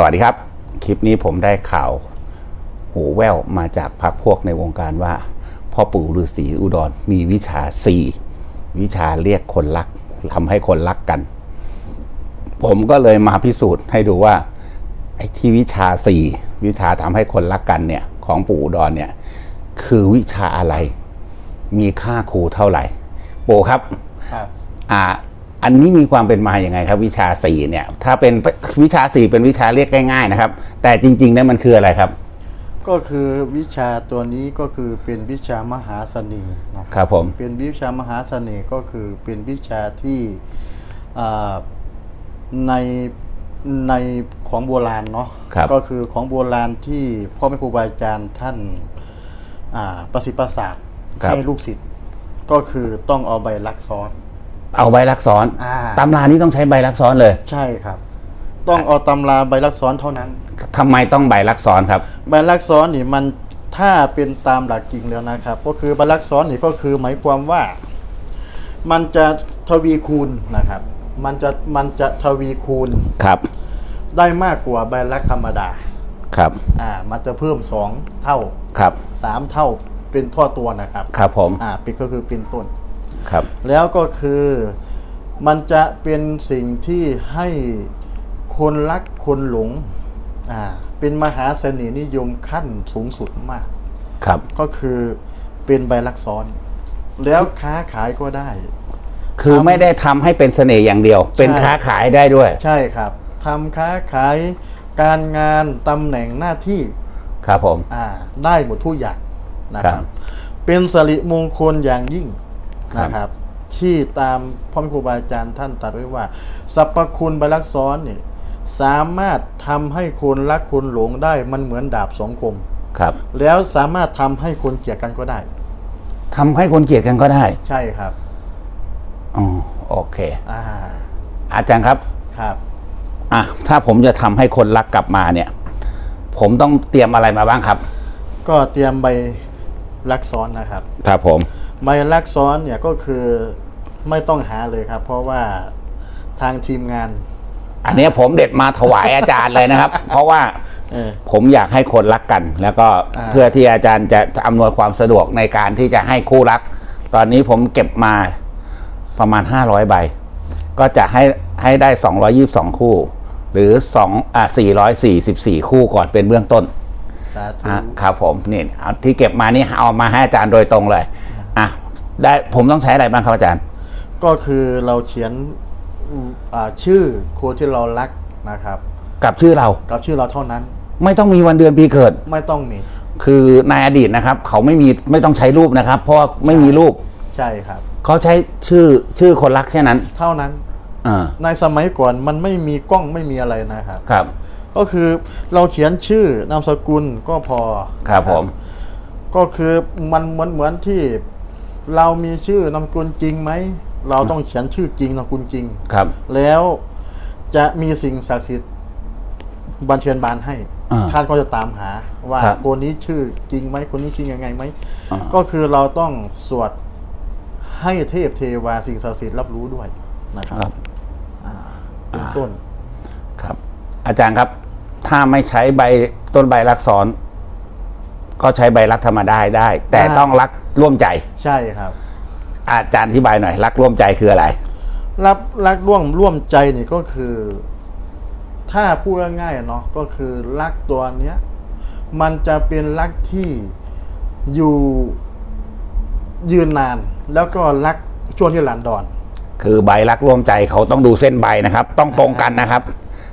สวัสดีครับ คลิปนี้ผมได้ข่าวหูแว่วมาจากพักพวกในวงการว่า พ่อปู่ฤาษีอุดรมีวิชาสี่วิชาเรียกคนรักทำให้คนรักกัน ผมก็เลยมาพิสูจน์ให้ดูว่าไอ้ที่วิชาสี่วิชาทำให้คนรักกันเนี่ยของปู่อุดรเนี่ยคือวิชาอะไร มีค่าครูเท่าไหร่ ปู่ครับ ครับ อ่า อันนี้มีความเป็นมาอย่างไงครับวิชาสี่เนี่ยถ้าเป็นวิชาสี่เป็นวิชาเรียกง่ายๆนะครับ แต่จริงๆเนี่ยมันคืออะไรครับ ก็คือวิชาตัวนี้ก็คือเป็นวิชามหาเสน่ห์นะคครับรับผมเป็นวิชามหาเสน่ห์ก็คือเป็นวิชาที่อ่าในในของโบราณเนาะครับก็คือของโบราณที่พ่อแม่ครูบาอาจารย์ท่านอ่าประสิทธิ์ประสาทครับให้ลูกศิษย์ก็คือต้องเอาใบลักซ้อน เอาใบลักซ้อนอ่า ตำรานี้ต้องใช้ใบลักซ้อนเลยใช่ครับ ต้องเอาตำราใบลักซ้อนเท่านั้น ทำไมต้องใบลักซ้อนครับ ใบลักซ้อนนี่มันถ้าเป็นตามหลักจริงแล้วนะครับ ก็คือใบลักซ้อนนี่ก็คือหมายความว่า มันจะทวีคูณนะครับ มันจะมันจะทวีคูณครับ ได้มากกว่าใบลักธรรมดาครับ อ่ามันจะเพิ่มสองเท่าครับ สามเท่าเป็นทั่วตัวนะครับครับผม อ่าเป็นก็คือเป็นต้น ครับ แล้วก็คือมันจะเป็นสิ่งที่ให้คนรักคนหลงอ่าเป็นมหาเสน่ห์นิยมขั้นสูงสุดมาก ครับ ก็คือเป็นใบลักซ้อน แล้วค้าขายก็ได้ คือไม่ได้ทำให้เป็นเสน่ห์อย่างเดียว เป็นใช่ค้าขายได้ด้วย ใช่ครับทำค้าขายการงานตำแหน่งหน้าที่ ครับผม อ่าได้หมดทุกอย่างนะคครัรับ บ เป็นสริมงคลอย่างยิ่ง ครับ นะครับ ที่ตามพ่อแม่ครูบาอาจารย์ท่านตรัสไว้ว่าสรรพคุณใบลักซ้อนเนี่ยสามารถทำให้คนรักคนหลงได้มันเหมือนดาบสองคม ครับแล้วสามารถทำให้คนเกลียดกันก็ได้ ทำให้คนเกลียดกันก็ได้ใช่ครับอ๋อโอเค อ่าอาจารย์ครับ ครับ อะถ้าผมจะทำให้คนรักกลับมาเนี่ย ผมต้องเตรียมอะไรมาบ้างครับ ก็เตรียมใบลักซ้อนนะครับ ครับผม ใบลักซ้อนเนี่ยก็คือไม่ต้องหาเลยครับ เพราะว่าทางทีมงาน อันเนี้ยผมเด็ดมาถวายอาจารย์เลยนะครับ เพราะว่าเออผมอยากให้คนรักกัน แล้วก็อ่าเพื่อที่อาจารย์จะอำนวยความสะดวกในการที่จะให้คู่รัก ตอนนี้ผมเก็บมาประมาณ 500 ใบ ก็จะให้ให้ได้ 222 คู่ หรือ2อ่า444 คู่ก่อนเป็นเบื้องต้นสาธุอะครับผมนี่เอาที่เก็บมานี่เอามาให้อาจารย์โดยตรงเลยอะ ได้ผมต้องใช้อะไรบ้างครับอาจารย์ ก็คือเราเขียนอ่าชื่อคนที่เรารักนะครับ กับชื่อเรา กับชื่อเราเท่านั้น ไม่ต้องมีวันเดือนปีเกิด ไม่ต้องมี คือในอดีตนะครับ เขาไม่มีไม่ต้องใช้รูปนะครับ เพราะว่าไม่มีรูป ใช่ครับ เขาใช้ชื่อชื่อคนรักแค่นั้น เท่านั้นอ่าในสมัยก่อนมันไม่มีกล้องไม่มีอะไรนะครับ ครับ ก็คือเราเขียนชื่อนามสกุลก็พอ ครับผม ก็คือมันเหมือนเหมือนที่ เรามีชื่อนามสกุลจริงไหม เราต้องเขียนชื่อจริงนามสกุลจริง ครับ แล้วจะมีสิ่งศักดิ์สิทธิ์บัญเชิญบานให้ อ่าท่านก็จะตามหาว่าครับ คนนี้ชื่อจริงไหมคนนี้จริงยังไงไหมอ่าก็คือเราต้องสวดให้เทพเทวาสิ่งศักดิ์สิทธิ์รับรู้ด้วยนะครับครับอ่าเป็นต้น ครับ อาจารย์ครับ ถ้าไม่ใช้ใบต้นใบรักซ้อนก็ใช้ใบรักธรรมดาได้ แต่ได้ ต้องรัก ร่วมใจ ใช่ครับ อาจารย์อธิบายหน่อยรักร่วมใจคืออะไร รับรักร่วมร่วมใจนี่ก็คือ ถ้าพูดง่ายๆเนาะก็คือรักตัวเนี้ย มันจะเป็นรักที่อยู่ยืนนาน แล้วก็รักช่วงที่หลานดอน คือใบรักร่วมใจเขาต้องดูเส้นใบนะครับ ต้องตรงกันนะครับ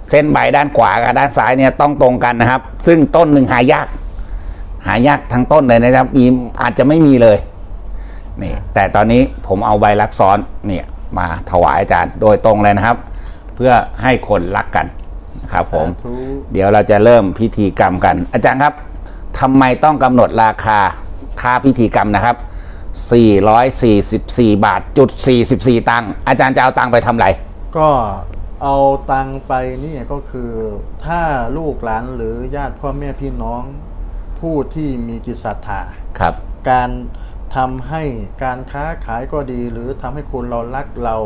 เส้นใบด้านขวากับด้านซ้ายเนี่ยต้องตรงกันนะครับ ซึ่งต้นหนึ่งหายาก หายากทั้งต้นเลยนะครับ มีอาจจะไม่มีเลยนี่แต่ตอนนี้ผมเอาใบรักซ้อนเนี่ยมาถวายอาจารย์โดยตรงเลยนะครับ เพื่อให้คนรักกันนะครับผมสาธุเดี๋ยวเราจะเริ่มพิธีกรรมกัน อาจารย์ครับทำไมต้องกำหนดราคาค่าพิธีกรรมนะครับ 444 บาทจุด44 ตังค์อาจารย์จะเอาตังค์ไปทำอะไร ก็เอาตังไปนี่ก็คือถ้าลูกหลานหรือญาติพ่อแม่พี่น้อง ผู้ที่มีจิตศรัทธาครับ การทำให้การค้าขายก็ดี หรือทำให้คนเรารักเรา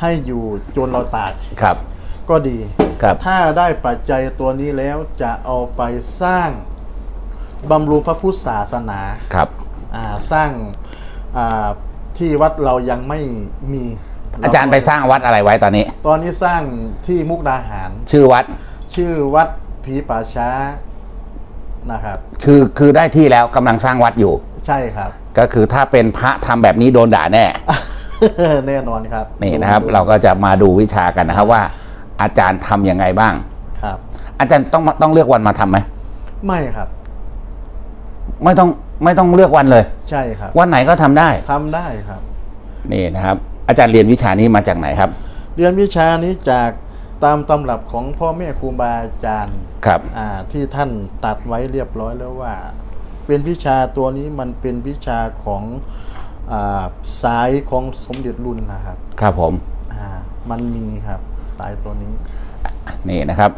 ให้อยู่จนเราตายครับ ก็ดีครับถ้าได้ปัจจัยตัวนี้แล้วจะเอาไปสร้างบำรุงพระพุทธศาสนาครับอ่าสร้างอ่าที่วัดเรายังไม่มี อาจารย์ไปสร้างวัดอะไรไว้ตอนนี้ ตอนนี้สร้างที่มุกดาหาร ชื่อวัด ชื่อวัดผีป่าช้า นะครับ คือคือได้ที่แล้วกำลังสร้างวัดอยู่ ใช่ครับ ก็คือถ้าเป็นพระทำแบบนี้โดนด่าแน่ แน่นอนครับนี่นะครับ เราก็จะมาดูวิชากันนะครับว่า อาจารย์ทำยังไงบ้าง ครับ อาจารย์ต้องมาต้องเลือกวันมาทำไหมไม่ครับ ไม่ต้องไม่ต้องเลือกวันเลย ใช่ครับ วันไหนก็ทำได้ทำได้ครับ นี่นะครับ อาจารย์เรียนวิชานี้มาจากไหนครับ เรียนวิชานี้จาก ตามตำรับของพ่อแม่ครูบาอาจารย์ครับอ่าที่ท่านตัดไว้เรียบร้อยแล้วว่า เป็นวิชาตัวนี้มันเป็นวิชาของอาสายของสมเด็จรุ่นนะครับครับผมอ่ามันมีครับสายตัวนี้ นี่นะครับ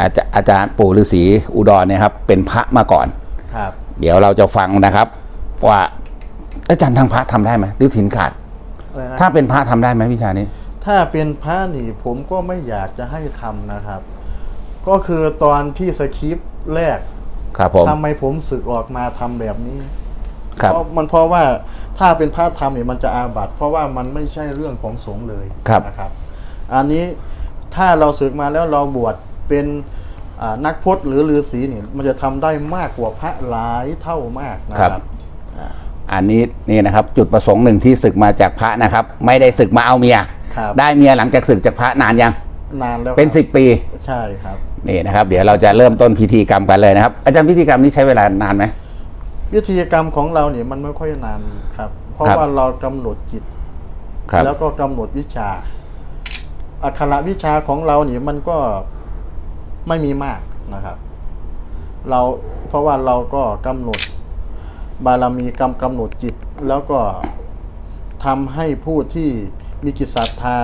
อาจารย์อาจารย์ปู่ฤาษีอุดรเนี่ยครับ เป็นพระมาก่อน ครับ เดี๋ยวเราจะฟังนะครับ ว่าอาจารย์ทางพระทำได้ไหมหรือถิ่นขาด อะไรนะถ้าเป็นพระทำได้ไหมวิชานี้ ถ้าเป็นพระนี่ผมก็ไม่อยากจะให้ทำนะครับ ก็คือตอนที่สคริปต์แรกครับผมทำไมผมสึกออกมาทำแบบนี้ครับเพราะมันเพราะว่าถ้าเป็นพระธรรมเนี่ยมันจะอาบัติเพราะว่ามันไม่ใช่เรื่องของสงฆ์เลยครับนะครับ อันนี้ถ้าเราศึกมาแล้วเราบวชเป็นอ่านักพจน์หรือฤาษีเนี่ยมันจะทำได้มากกว่าพระหลายเท่ามากนะคครัรับบอันนี้นี่นะครับจุดประสงค์หนึ่งที่ศึกมาจากพระนะครับ ไม่ได้ศึกมาเอาเมีย ครับ ได้เมียหลังจากศึกจากพระนานยัง นานแล้วเป็นครับสิบปี ใช่ครับ นี่นะครับ เดี๋ยวเราจะเริ่มต้นพิธีกรรมกันเลยนะครับ อาจารย์พิธีกรรมนี้ใช้เวลานานไหม วิธีกรรมของเราเนี่ยมันไม่ค่อยนานครับ เพราะครับ ว่าเรากำหนดจิตครับแล้วก็กำหนดวิชา อักขระวิชาของเราเนี่ยมันก็ไม่มีมากนะครับ เราเพราะว่าเราก็กำหนดบารมีกรรมกำหนดจิต แล้วก็ทำให้ผู้ที่ มีกิจศรัทธา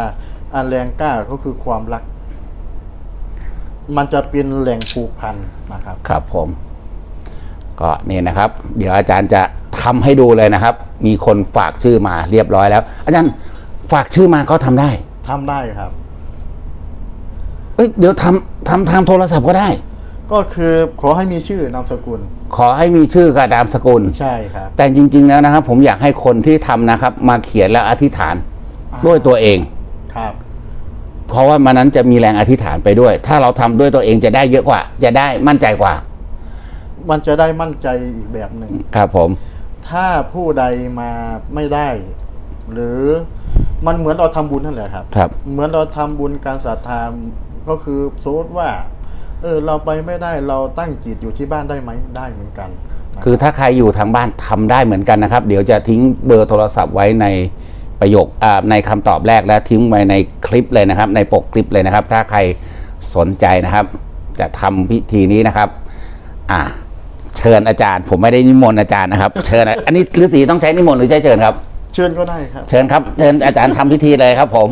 อันแรงกล้าก็คือความรัก มันจะเป็นแหล่งผูกพันนะครับ ครับผม ก็นี่นะครับ เดี๋ยวอาจารย์จะทำให้ดูเลยนะครับ มีคนฝากชื่อมาเรียบร้อยแล้ว อาจารย์ฝากชื่อมาเขาทำได้ทำได้ครับ เอ้ยเดี๋ยวทำทำทางโทรศัพท์ก็ได้ ก็คือขอให้มีชื่อนามสกุล ขอให้มีชื่อกับนามสกุล ใช่ครับ แต่จริง ๆ แล้วนะครับ ผมอยากให้คนที่ทำนะครับ มาเขียนและอธิษฐานอ่า ด้วยตัวเอง ครับ เพราะว่ามันนั้นจะมีแรงอธิษฐานไปด้วย ถ้าเราทำด้วยตัวเองจะได้เยอะกว่า จะได้มั่นใจกว่า มันจะได้มั่นใจอีกแบบหนึ่งครับผม ถ้าผู้ใดมาไม่ได้ หรือมันเหมือนเราทำบุญนั่นแหละครับ ครับ เหมือนเราทำบุญการศรัทธาก็คือสมมติว่า เออ เราไปไม่ได้เราตั้งจิตอยู่ที่บ้านได้ไหมได้เหมือนกันนะคือถ้าใครอยู่ทางบ้านทำได้เหมือนกันนะครับ เดี๋ยวจะทิ้งเบอร์โทรศัพท์ไว้ใน ประโยคอ่าในคำตอบแรกและทิ้งไว้ในคลิปเลยนะครับ ในปกคลิปเลยนะครับ ถ้าใครสนใจนะครับ จะทำพิธีนี้นะครับ อ่า เชิญอาจารย์ ผมไม่ได้นิมนต์อาจารย์นะครับ เชิญนะอันนี้ฤาษีต้องใช้นิมนต์หรือใช้เชิญครับ เชิญก็ได้ครับ เชิญครับเชิญอาจารย์ทำพิธีเลยครับ ผม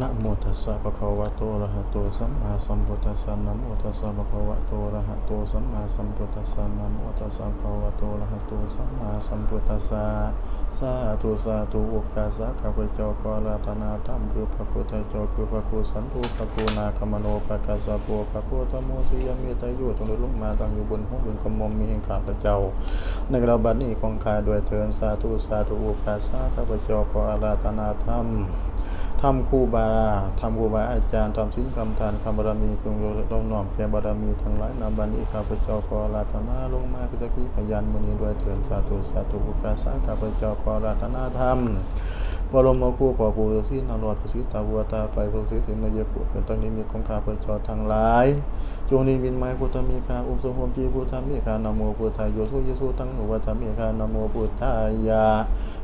นะโมตัสสะภะคะวะโตอะระหะโตสัมมาสัมพุทธัสสะนะโมตัสสะภะคะวะโตอะระหะโตสัมมาสัมพุทธัสสะนะโมตัสสะภะคะวะโตอะระหะโตสัมมาสัมพุทธัสสะสาธุสาธุอุปกาสะข้าพเจ้าขอราธนาธรรมคือพระพุทธเจ้าคือพระคูสันตุพระครูนาคมโนปกาสะโพพระพุทธโมสียมีตายุจงได้ลงมาตั้งอยู่บนห้องบนกระหม่อมมีแห่งข้าพเจ้า ในกระบัดนี้ของข้าด้วยเทินสาธุสาธุอุปกาสะข้าพเจ้าขอราธนาธรรม ทำครูบาทำครูบาอาจารย์ทำสิ่งคำทานคำบารมีคงร่มน้อมแก่บารมีทั้งหลายนาบันนี้ข้าพเจ้าขอราธนาลงมาพิจกีพยานมุนีด้วยเถิดสาธุสาธุอุกาสาข้าพเจ้าขอราธนาธรรม บรมครูปอปูฤาษีนารอดปุสิตาวัวตาไฟปุสิสิมเยกุเป็นตั้งนิมิตของข้าพเจ้าทั้งหลาย จงนิมิตไม้พุทธมีคาอุปสมภมจีพุทธามีคานโมพุทธายโยสุเยสุตั้งหนุวัฏมีคานโมพุทธายา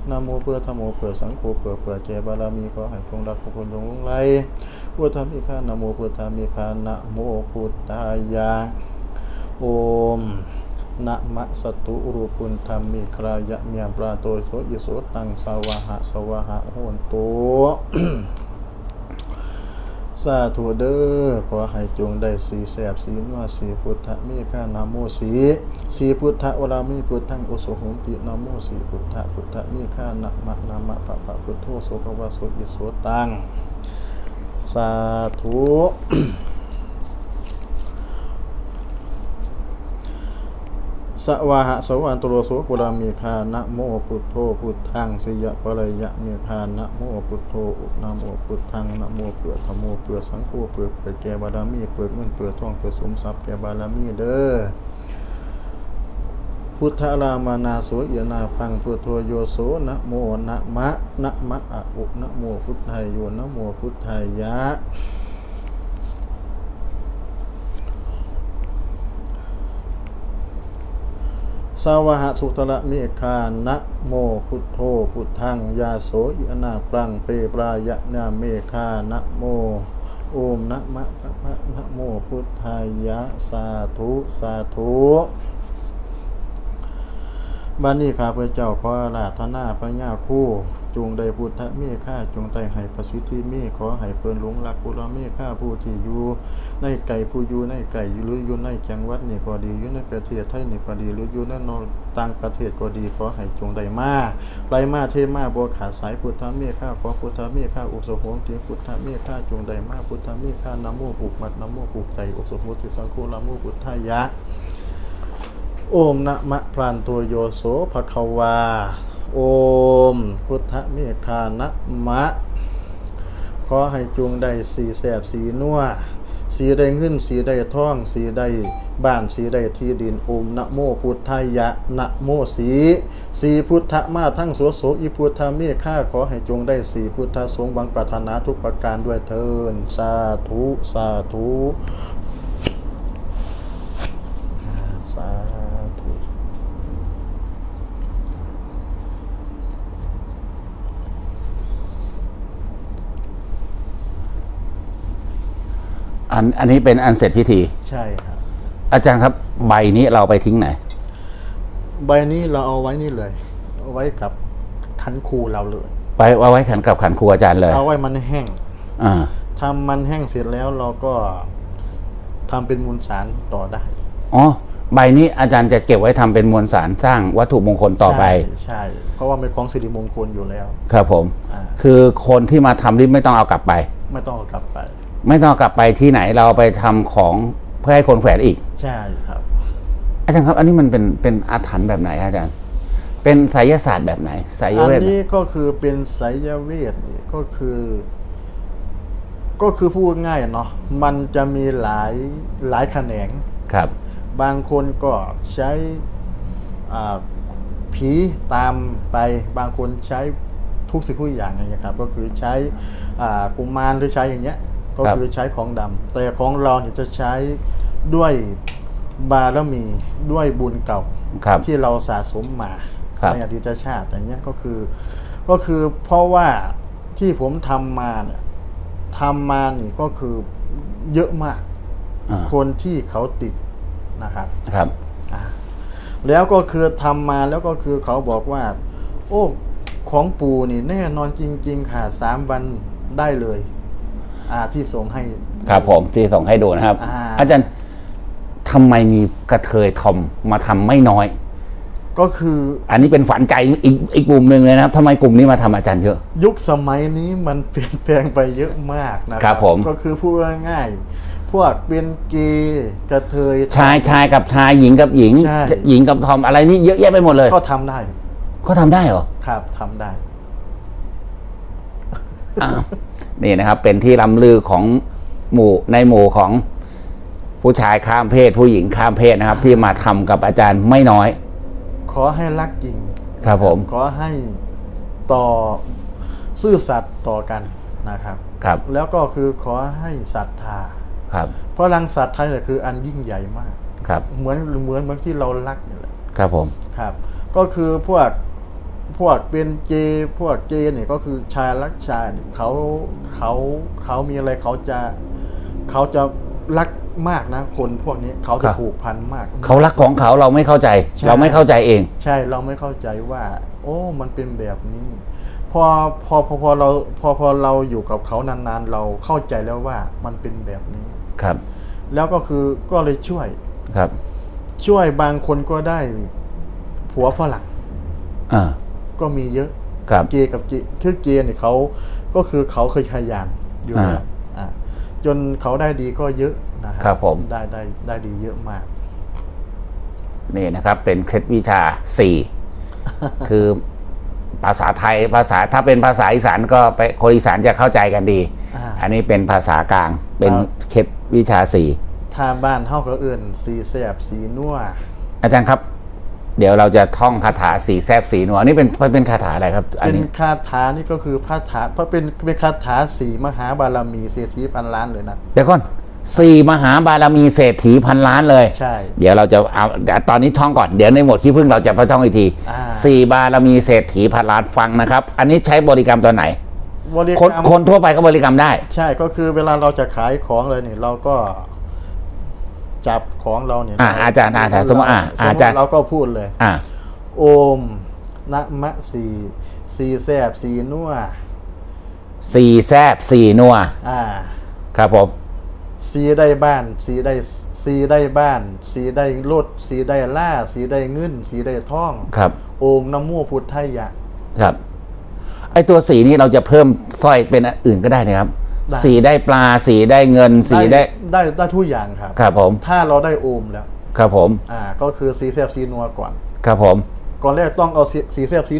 นะโมเพื่อธรรมโมเพื่อสังโฆเพื่อเพื่อเจบารมีขอให้คงรักคงคนจงลงไหลพุทธามิคานะโมพุทธามิคานะโมพุทธายาโอม นะมะสตุรูปุณธรรมิครายะเมียปราโตโสอิโสตังสาวะหะสวะหะโหนโตสาธุเด้อขอให้จงได้สีแสบสีนัวสีพุทธมีข้านาโมสีสีพุทธวรามีพุทธังอุสโหมตินาโมสีพุทธพุทธมีข้านะมะนามะปะปะพุทโธโสภวะโสอิโสตังสาธุ สวาหะสวันตโรโสปุรามีคานะโมพุทโธพุทธังสยะปะระยะมีคานะโมพุทโธอุนะโมพุทธังนะโมเปื่อธโมเปื่อสังโฆเปื่อเปือแก่บารมีเปื่อเงินเปื่อทองเปื่อสมทรัพย์แก่บารมีเด้อพุทธรามานาโสเอียนาปังพุทโธโยโสนะโมนะมะนะมะอะอุนะโมพุทธายโยนะโมพุทธายะ สาวหสุตระเมฆานะโมพุทโธพุทธังยาโสอิอนาปรังเปปรายะนาเมฆานะโมโอมนะมะพะพะนะโมพุทธายะสาธุสาธุบ้านนี้ข้าพเจ้าขออาราธนาพระญาคู่ จงได้พุทธเมฆาจงได้ให้ประสิทธิเมฆขอให้เพิ่นหลงรักบุรเมฆาผู้ที่อยู่ในไก่ผู้อยู่ในไก่หรืออยู่ในจังหวัดนี่ก็ดีอยู่ในประเทศไทยนี่ก็ดีหรืออยู่ในนอกต่างประเทศก็ดีขอให้จงได้มาไรมาเทมาบัวขาดสายพุทธเมฆาขอพุทธเมฆาอุปสมบทพุทธเมฆาจงได้มาพุทธเมฆานโมผูกมัดนโมผูกใจอุปสมบทสังโฆนโมพุทธายะ โอมนะมะพรานตัวโยโสภควา โอม พุทธเมฆานะมะ ขอให้จงได้สีแสบสีนัวสีได้เงินสีได้ท่องสีได้บ้านสีได้ที่ดินโอมนะโมพุทธายะนะโมสีสีพุทธมาทั้งโสโสอีพุทธเมฆาขอให้จงได้สีพุทธสงฆ์บังปรารถนาทุกประการด้วยเทินสาธุ สาธุสาธุ อันอันนี้เป็นอันเสร็จพิธี ใช่ครับ อาจารย์ครับใบนี้เราไปทิ้งไหน ใบนี้เราเอาไว้นี่เลยเอาไว้กับคันครูเราเลย ไปเอาไว้ขันกับขันครูอาจารย์เลย เอาไว้มันแห้งอ่าทำมันแห้งเสร็จแล้วเราก็ทำเป็นมูลสารต่อได้อ๋อใบนี้อาจารย์จะเก็บไว้ทำเป็นมวลสารสร้างวัตถุมงคลต่อไปใช่ใช่ เพราะว่าเป็นของสิริมงคลอยู่แล้ว ครับผมอ่าคือคนที่มาทำนี่ไม่ต้องเอากลับไป ไม่ต้องเอากลับไป ไม่ต้องเอากลับไปที่ไหนเราเอาไปทำของเพื่อให้คนแขวนอีก ใช่ครับ อาจารย์ครับ อันนี้มันเป็นเป็นอาถรรพ์แบบไหนอาจารย์ เป็นไสยศาสตร์แบบไหนไสยอันเวทนี้ก็คือเป็นไสยเวทนี่ก็คือ ก็คือพูดง่ายเนาะมันจะมีหลายหลายแขนงครับ บางคนก็ใช้อ่าผีตามไปบางคนใช้ทุกสิ่งทุกอย่างอย่างเงี้ยครับ ก็คือใช้อ่ากุมารหรือใช้อย่างเงี้ย ก็ครับคือใช้ของดำแต่ของเราเนี่ยจะใช้ด้วยบารมีด้วยบุญเก่าครับที่เราสะสมมาครับในอดีตชาติอย่างเงี้ยก็คือ ก็คือเพราะว่าที่ผมทำมาเนี่ยทำมานี่ก็คือเยอะมากอ่าคนที่เขาติดนะครับครับอ่าแล้วก็คือทำมาแล้วก็คือเขาบอกว่า โอ้ของปู่นี่แน่นอนจริง ๆ ค่ะสามวันได้เลย อ่าที่ส่งให้ ครับผมที่ส่งให้ดูนะครับ อ่า อาจารย์ทำไมมีกระเทยทอมมาทำไม่น้อย ก็คืออันนี้เป็นฝันใจอีกอีกกลุ่มหนึ่งเลยนะครับทำไมกลุ่มนี้มาทำอาจารย์เยอะ ยุคสมัยนี้มันเปลี่ยนแปลงไปเยอะมากนะครับผม ก็คือพูดง่ายๆพวกเป็นเกย์กระเทย ชายชายกับชายหญิงกับหญิง ใช่ หญิงกับทอมอะไรนี่เยอะแยะไปหมดเลยก็ทำได้เขาทำได้เหรอครับทำได้ อ้าว นี่นะครับ เป็นที่ลำลือของหมู่ในหมู่ของผู้ชายข้ามเพศ ผู้หญิงข้ามเพศนะครับ ที่มาทำกับอาจารย์ไม่น้อย ขอให้รักจริงครับผม ขอให้ต่อซื่อสัตย์ต่อกันนะครับ ครับ แล้วก็คือขอให้ศรัทธาครับ เพราะรังสัตว์ไทยเนี่ยคืออันยิ่งใหญ่มาก ครับ เหมือนเหมือนเหมือนที่เรารักนี่แหละ ครับผม ครับ ก็คือพวก พวกเป็นเจพวกเจเนี่ยก็คือชายรักชายเนี่ยเขาเขาเขามีอะไรเขาจะเขาจะรักมากนะคนพวกนี้เขาครัจะบผูกพันมาก เขารักของเขาเราไม่เข้าใจใช่เราไม่เข้าใจเอง ใช่เราไม่เข้าใจว่า โอ้มันเป็นแบบนี้แพอพอพอพอเราพอพอเราอยู่กับเขานานๆ เราเข้าใจแล้วว่ามันเป็นแบบนี้ครับ แล้วก็คือก็เลยช่วยครับ ช่วยบางคนก็ได้ผัวฝรั่งอ่า ก็มีเยอะครับเกย์กับเกย์คือเกย์เนี่ยเขาก็คือเขาเคยขยันอยู่แล้วอ่าอ่าจนเขาได้ดีก็เยอะนะครัครับผมได้ได้ได้ดีเยอะมากนี่นะครับ เป็นเคล็ดวิชาสี่คือภาษาไทยภาษาถ้าเป็นภาษาอีสานก็ไปคนอีสานจะเข้าใจกันดีอ่าอันนี้เป็นภาษากลางเป็นครับเคล็ดวิชาสี่ถ้าบ้านเฮาก็เอื่นสีแสบสีนัวอาจารย์ครับ เดี๋ยวเราจะท่องคาถาสีแซบสีนัวนี่เป็นเป็นคาถาอะไรครับ อันเป็นนี้คาถานี่ก็คือพระถาเพราะเป็นเป็นคาถาสีมหาบารมีเศรษฐีพันล้านเลยนะ เดี๋ยวก่อนสี่มหาบารมีเศรษฐีพันล้านเลย ใช่ เดี๋ยวเราจะเอาเดี๋ยวตอนนี้ท่องก่อนเดี๋ยวในหมวดขี้พึ่งเราจะไปท่องอีกทีอ่า สี่บารมีเศรษฐีพันล้านฟังนะครับ อันนี้ใช้บริกรรมตอนไหน บริคนกรรมคนทั่วไปก็บริกรรมได้ ใช่ก็คือเวลาเราจะขายของเลยนี่เราก็ จับของเราเนี่ยอ่าอาจารย์อาจารย์สมมุติอ่าสมมอาจารย์ติเราก็พูดเลย อ่า โอมนะมะสีสีแสบสีนัวสี่แซบสี่นัวอ่า ครับผมสีได้บ้านสีได้สีได้บ้าน สีได้รถสีได้ล่า สีได้เงิน สีได้ท่อง ครับ โอมน้ำมูพุทธยะ ครับ ไอตัวสีนี้เราจะเพิ่มสร้อยเป็นอันอื่นก็ได้นะครับ ได้ สีได้ปลา สีได้เงิน สีได้ได้ได้ทุกอย่างครับ ครับผม ถ้าเราได้โอมแล้ว ครับผม อ่า ก็คือสีแสบสีนัวก่อน ครับผม ก่อนแรกต้องเอาสีสีแสบสี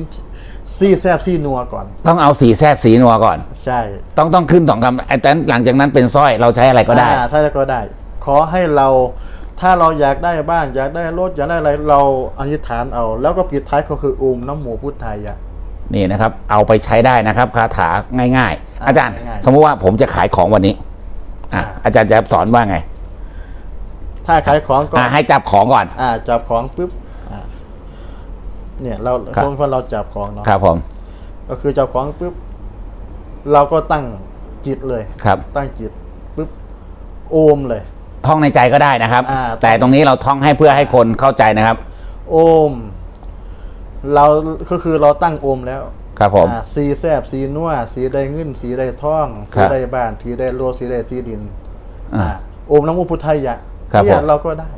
สีแสบสีนัวก่อน ต้องเอาสีแซบสีนัวก่อน ใช่ ต้องต้องขึ้นสองคำไอ้แต่หลังจากนั้นเป็นสร้อยเราใช้อะไรก็ได้อ่าใช่แล้วก็ได้ ขอให้เราถ้าเราอยากได้บ้านอยากได้รถอยากได้อะไรเราอธิษฐานเอา แล้วก็ปิดท้ายก็คือโอมน้ำหมูพุทธายะนี่นะครับ เอาไปใช้ได้นะครับคาถาง่าย ๆ อ่าอาจารย์ง่ายๆสมมติว่าผมจะขายของวันนี้อะอ่าอาจารย์จะสอนว่าไง ถ้าขายของก็อะให้จับของก่อน อ่า จับของปุ๊บอ่าเนี่ย เราครับสมมติว่าเราจับของเนาะครับผม ก็คือจับของปุ๊บเราก็ตั้งจิตเลยครับ ตั้งจิตปุ๊บโอมเลย ท่องในใจก็ได้นะครับอ่าแต่ตรงนี้เราท่องให้เพื่อให้คนเข้าใจนะครับ โอม เราก็คือเราตั้งโอมแล้ว ครับผม อ่าสีแซบสีนัวสีได้เงินสีได้ท่องคสีรับได้บ้านสีได้รถสีได้ที่ดินอ่าอ่าโอมน้ำมูพุทธายะครับเนี่ยผม เราก็ได้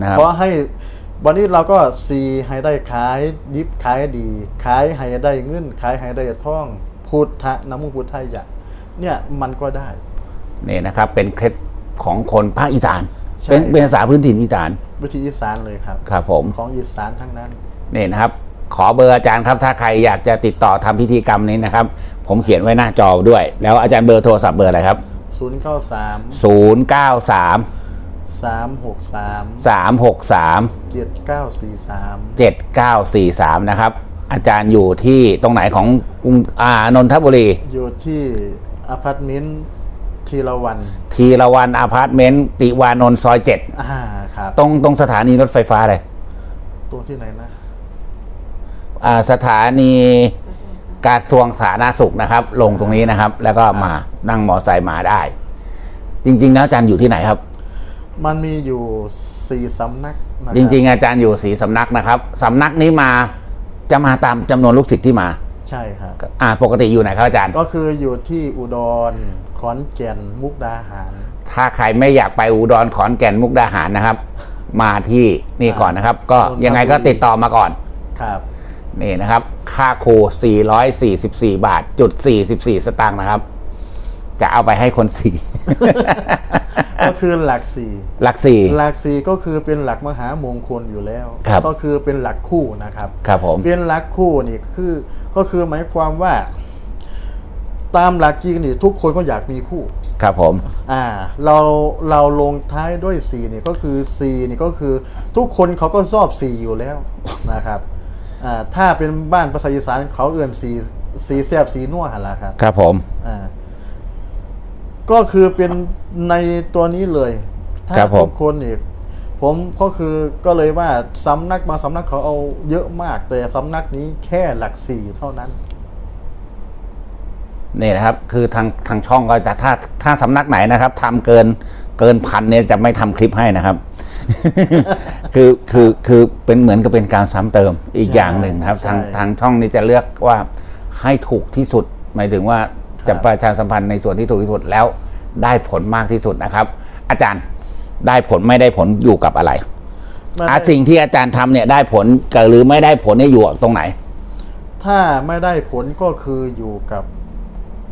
นะครับ ขอให้วันนี้เราก็สีให้ได้ขายดิบขายดี ขายให้ได้เงินขายให้ได้ท่อง พุทธะน้ำมูพุทธายะเนี่ยมันก็ได้ นี่นะครับ เป็นเคล็ดของคนภาคอีสาน ใช่ เป็นเป็นภาษาพื้นถิ่นอีสาน วิธีอีสานเลยครับ ครับผม ของอีสานทั้งนั้น นี่นะครับ ขอเบอร์อาจารย์ครับ ถ้าใครอยากจะติดต่อทำพิธีกรรมนี้นะครับ ผมเขียนไว้หน้าจอด้วย แล้วอาจารย์เบอร์โทรศัพท์เบอร์อะไรครับ0 9 3 093 3 6 3 363 7 9 4 3 7943 นะครับ อาจารย์อยู่ที่ตรงไหนของกรุงอ่านนทบุรี อยู่ที่อพาร์ตเมนต์ทีละวัน ทีละวันอาพาร์ตเมนต์ติวานนท์ซอยเจ็ดอ่าครับ ตรงตรงสถานีรถไฟฟ้าเลย ตรงที่ไหนนะอ่า สถานีการทรวงสาธารณสุขนะครับ ลงตรงนี้นะครับ แล้วก็มานั่งมอไซค์มาได้ จริง ๆ แล้วอาจารย์อยู่ที่ไหนครับ มันมีอยู่สี่สำนักนะคบจริง ๆ อาจารย์อยู่สีสำนักนะครับสำนักนี้มาจะมาตามจำนวนลูกศิษย์ที่มา ใช่ครับ อ่า ปกติอยู่ไหนครับอาจารย์ ก็คืออยู่ที่อุดรขอนแก่นมุกดาหาร ถ้าใครไม่อยากไปอุดรขอนแก่นมุกดาหารนะครับ มาที่นี่ก่อนนะครับ ก็นนทบุรียังไงก็ติดต่อมาก่อน ครับ นี่นะครับ ค่าครู 444 บาทจุด44 สตางค์นะครับ จะเอาไปให้คนสี่ ก็คือหลักสี่หลักสี่ หลักสี่ก็คือเป็นหลักมหามงคลอยู่แล้ว ครับ ก็คือเป็นหลักคู่นะครับครับผม เป็นหลักคู่นี่คือก็คือหมายความว่า ตามหลักจริงนี่ทุกคนก็อยากมีคู่ ครับผม อ่าเราเราลงท้ายด้วยสี่นี่ก็คือสี่นี่ก็คือทุกคนเขาก็ชอบสี่อยู่แล้วนะครับ อ่าถ้าเป็นบ้านภาษาอีสานเขาเอื่นสีสีแซบสีนัวหันละครับครับผม อ่าก็คือเป็นในตัวนี้เลย ถ้าครับผม ทุกคนนี่ผมก็คือก็เลยว่าสำนักบางสำนักเขาเอาเยอะมาก แต่สำนักนี้แค่หลักสี่เท่านั้น นี่นะครับ คือทางทางช่องก็จะถ้าถ้าสำนักไหนนะครับทำเกินเกินพันเนี่ยจะไม่ทำคลิปให้นะครับ คือคือคือเป็นเหมือนกับเป็นการซ้ำเติมอีกใช่อย่างหนึ่งนะครับ ทางใช่ทางช่องนี้จะเลือกว่าให้ถูกที่สุด หมายถึงว่าครับจะประชาสัมพันธ์ในส่วนที่ถูกที่สุดแล้ว ได้ผลมากที่สุดนะครับ อาจารย์ได้ผลไม่ได้ผลอยู่กับอะไรไม่อาได้สิ่งที่อาจารย์ทำเนี่ยได้ผลกับหรือไม่ได้ผลเนี่ยอยู่ตรงไหน ถ้าไม่ได้ผลก็คืออยู่กับ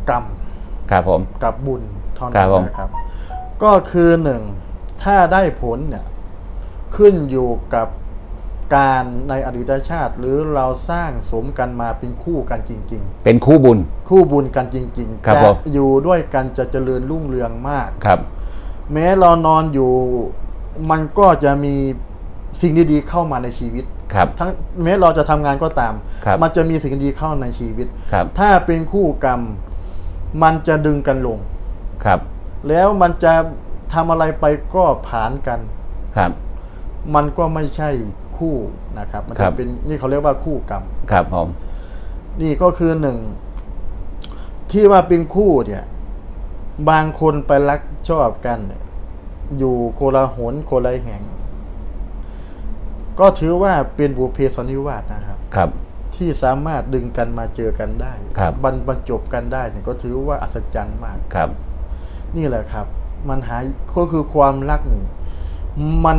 กรรมครับผมกับบุญเท่าครันั้บนผมนะครับ ก็คือหนึ่งถ้าได้ผลเนี่ย ขึ้นอยู่กับการในอดีตชาติ หรือเราสร้างสมกันมาเป็นคู่กันจริง เป็นคู่บุญ ๆ คู่บุญกันจริงๆครับจะผม อยู่ด้วยกันจะเจริญรุ่งเรืองมาก ครับ แม้เรานอนอยู่มันก็จะมีสิ่งดีๆเข้ามาในชีวิต ครับ ทั้งแม้เราจะทำงานก็ตาม ครับ มันจะมีสิ่งดีเข้าในชีวิต ครับ ถ้าเป็นคู่กรรม มันจะดึงกันลง ครับ แล้วมันจะทำอะไรไปก็ผานกัน ครับ มันก็ไม่ใช่คู่นะครับ มันครัจะบเป็นนี่เขาเรียกว่าคู่กรรมครับผมนี่ก็คือหนึ่งที่ว่าเป็นคู่เนี่ย บางคนไปรักชอบกันเนี่ยอยู่โคละหนโคละแห่ง ก็ถือว่าเป็นบุพเพสันนิวาสนะครับ ครับ ที่สามารถดึงกันมาเจอกันได้ครับบรรบรรจบกันได้เนี่ยก็ถือว่าอัศจรรย์มากครับ นี่แหละครับ มันหายก็คือความรักนี่มัน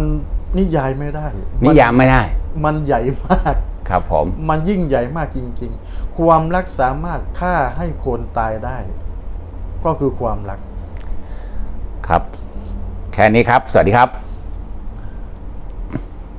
นิยายไม่ได้นิยามไม่ได้ มันใหญ่มากครับผมมันยิ่งใหญ่มากจริง ๆ ความรักสามารถฆ่าให้คนตายได้ ก็คือความรัก ครับ แค่นี้ครับ สวัสดีครับ